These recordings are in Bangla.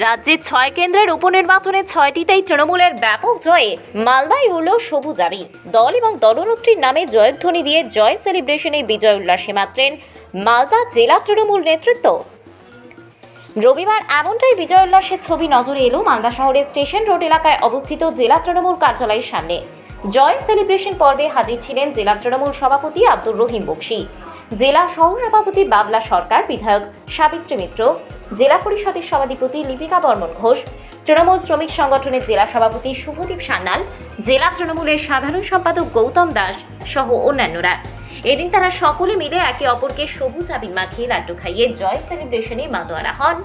রাজ্যের ছয় কেন্দ্রের উপনির্বাচনে ছয়টিতেই তৃণমূলের ব্যাপক জয়ে মালদায় উড়ল সবুজ আবি। দল এবং দলনেত্রীর নামে জয়ধ্বনি দিয়ে জয় সেলিব্রেশনে বিজয় উল্লাসে মাত্রেন মালদা জেলা তৃণমূল নেতৃত্ব। রবিবার এমনটাই বিজয় উল্লাসের ছবি নজরে এলো মালদা শহরের স্টেশন রোড এলাকায় অবস্থিত জেলা তৃণমূল কার্যালয়ের সামনে। জয় সেলিব্রেশন পর্বে হাজির ছিলেন জেলা তৃণমূল সভাপতি আব্দুর রহিম বক্সি। জেলা সহসভাপতি বাবলা সরকার, বিধায়ক সাবিত্রী মিত্র, জেলা পরিষদের সভাধিপতি লিপিকা বর্মন ঘোষ, তৃণমূল শ্রমিক সংগঠনের জেলা সভাপতি শুভদীপ সান্যাল, জেলা তৃণমূলের সাধারণ সম্পাদক গৌতম দাস সহ অন্যান্যরা। এদিন তারা সকলে মিলে একে অপরকে সবুজ আবির মাখিয়ে লাড্ডু খাইয়ে জয় সেলিব্রেশনে মাতোয়ারা হন।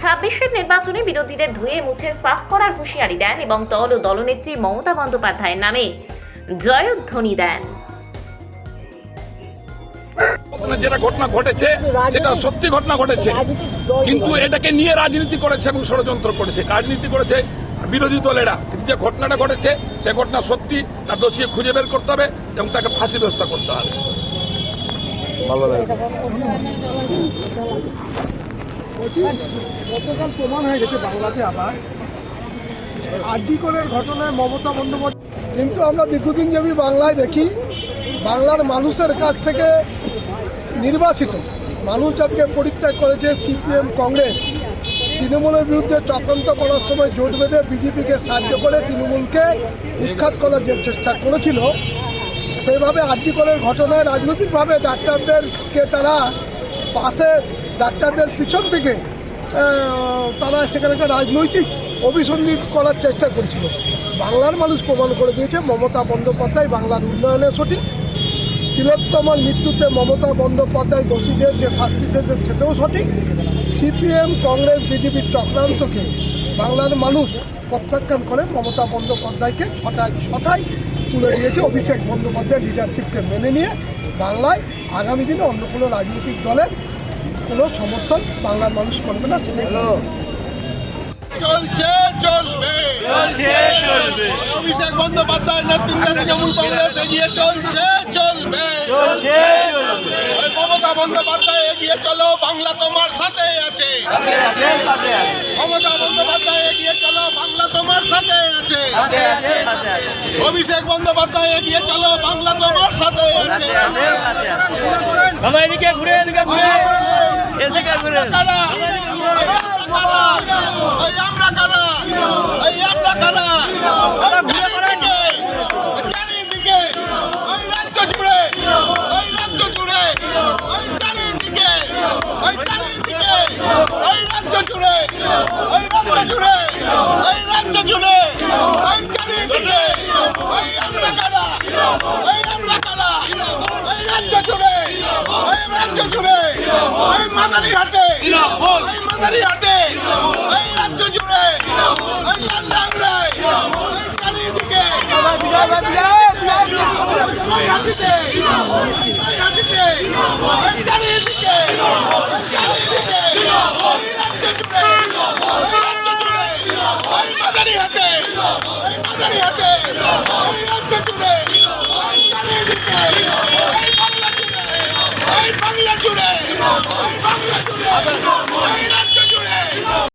ছাব্বিশের নির্বাচনে বিরোধীদের ধুয়ে মুছে সাফ করার হুঁশিয়ারি দেন এবং দল ও দলনেত্রী মমতা বন্দ্যোপাধ্যায়ের নামে জয়ধ্বনি দেন। যেটা ঘটনা ঘটেছে সেটা সত্যি ঘটনা ঘটেছে। কিন্তু এটাকে নিয়ে রাজনীতি করেছে এবং ষড়যন্ত্র করেছে। রাজনীতি করেছে বিরোধী দলেরা। কিন্তু যে ঘটনাটা ঘটেছে সে ঘটনা সত্যি তার দোষী খুঁজে বের করতে হবে এবং তাকে ফাঁসি ব্যবস্থা করতে হবে। গতকাল প্রমাণ হয়ে গেছে বাংলাতে আবার। আর্যিকরের ঘটনায় মমতা বন্দ্যোপাধ্যায় কিন্তু আমরা দীর্ঘদিন যাবি বাংলায় দেখি বাংলার মানুষের কাছ থেকে নির্বাচিত। মানুষ যাদেরকে পরিত্যাগ করেছে সিপিএম, কংগ্রেস। তৃণমূলের বিরুদ্ধে চক্রান্ত করার সময় জোট বেঁধে বিজেপিকে সাহায্য করে তৃণমূলকে উৎখাত করার যে চেষ্টা করেছিল সেইভাবে আর্যিকরের ঘটনায় রাজনৈতিকভাবে ডাক্তারদেরকে তারা পাশে, ডাক্তারদের পিছন থেকে তারা সেখানে একটা রাজনৈতিক অভিসন্ধি করার চেষ্টা করেছিল। বাংলার মানুষ প্রমাণ করে দিয়েছে মমতা বন্দ্যোপাধ্যায় বাংলার উন্নয়নে সঠিক তিলোত্তমার মৃত্যুতে মমতা বন্দ্যোপাধ্যায় দোষীদের যে শাস্তি সেতে সেটাও সঠিক। সিপিএম কংগ্রেস বিজেপির চক্রান্তকে বাংলার মানুষ প্রত্যাখ্যান করে মমতা বন্দ্যোপাধ্যায়কে ছটায় ছটায় তুলে দিয়েছে অভিষেক বন্দ্যোপাধ্যায়ের লিডারশিপকে মেনে নিয়ে বাংলায়। আগামী দিনে অন্য কোনো রাজনৈতিক দলের কোনো সমর্থন বাংলার মানুষ করবে না সেটাই চলছে। চলবে। অভিষেক বন্দ্যোপাধ্যায়ের নেতৃত্বে তৃণমূল কংগ্রেস এগিয়ে চলছে চলবে। মমতা বন্দ্যোপাধ্যায় এগিয়ে চলো বাংলা তোমার সাথে আছে। মমতা বন্দ্যোপাধ্যায় এগিয়ে চলো বাংলা তোমার সাথে আছে। অভিষেক বন্দ্যোপাধ্যায় এগিয়ে চলো বাংলা তোমার সাথে আছে। সাথে এদিকে ঘুরে এদিকে ঘুরে এদিকে ঘুরে কারা ওই আমরা কারা? ওই আমরা কারা? চারিদিকে চারিদিকে ওই রাজ্য জুড়ে ওই রাজ্য জুড়ে ওই চারিদিকে ওই চারিদিকে ওই রাজ্য জুড়ে ওই রাজ্য জুড়ে ওই রাজ্য জুড়ে ওই চারিদিকে ওই আমরা কারা? ওই আমরা কারা? ওই রাজ্য জুড়ে ওই রাজ্য জুড়ে। মাদারি হাটে এই মাদারি হাটে এই রাজ্য জুড়ে। ওই লালডাংরায় এই চারিদিকে। ওই হাটিতে